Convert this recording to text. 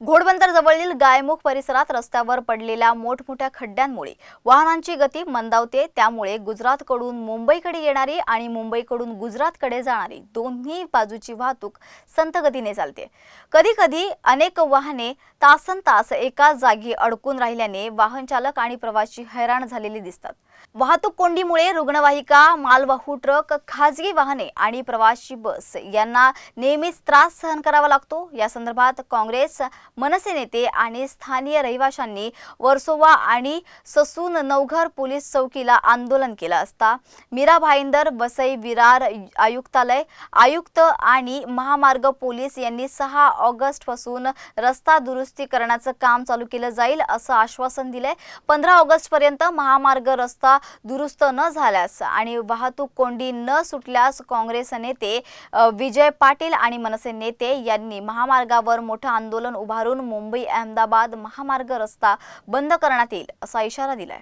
घोडबंदर जवळील गायमुख परिसरात रस्त्यावर पडलेल्या मोठमोठ्या खड्ड्यांमुळे वाहनांची गती मंदावते. त्यामुळे गुजरातकडून मुंबईकडे येणारी आणि मुंबईकडून गुजरातकडे जाणारी दोन्ही बाजूची वाहतूक संतगतीने चालते. कधी कधी अनेक वाहने तासन तास एकाच जागी अडकून राहिल्याने वाहन चालक आणि प्रवासी हैराण झालेले दिसतात. वाहतूक कोंडीमुळे रुग्णवाहिका मालवाहू ट्रक खाजगी वाहने आणि प्रवासी बस यांना नेहमीच त्रास सहन करावा लागतो. या संदर्भात काँग्रेस मनसे नेते आणि स्थानीय रहिवाशांनी वर्सोवा आणि ससून नवघर पोलीस चौकीला आंदोलन केलं असता मीरा भाईंदर वसई विरार आयुक्तालय आयुक्त आणि महामार्ग पोलीस यांनी सहा ऑगस्टपासून रस्ता दुरुस्ती करण्याचं काम चालू केलं जाईल असं आश्वासन दिलंय. पंधरा ऑगस्ट पर्यंत महामार्ग रस्ता दुरुस्त न झाल्यास आणि वाहतूक कोंडी न सुटल्यास काँग्रेस नेते विजय पाटील आणि मनसे नेते यांनी महामार्गावर मोठं आंदोलन उभा उभारून मुंबई अहमदाबाद महामार्ग रस्ता बंद करण्यात येईल असा इशारा दिलाय.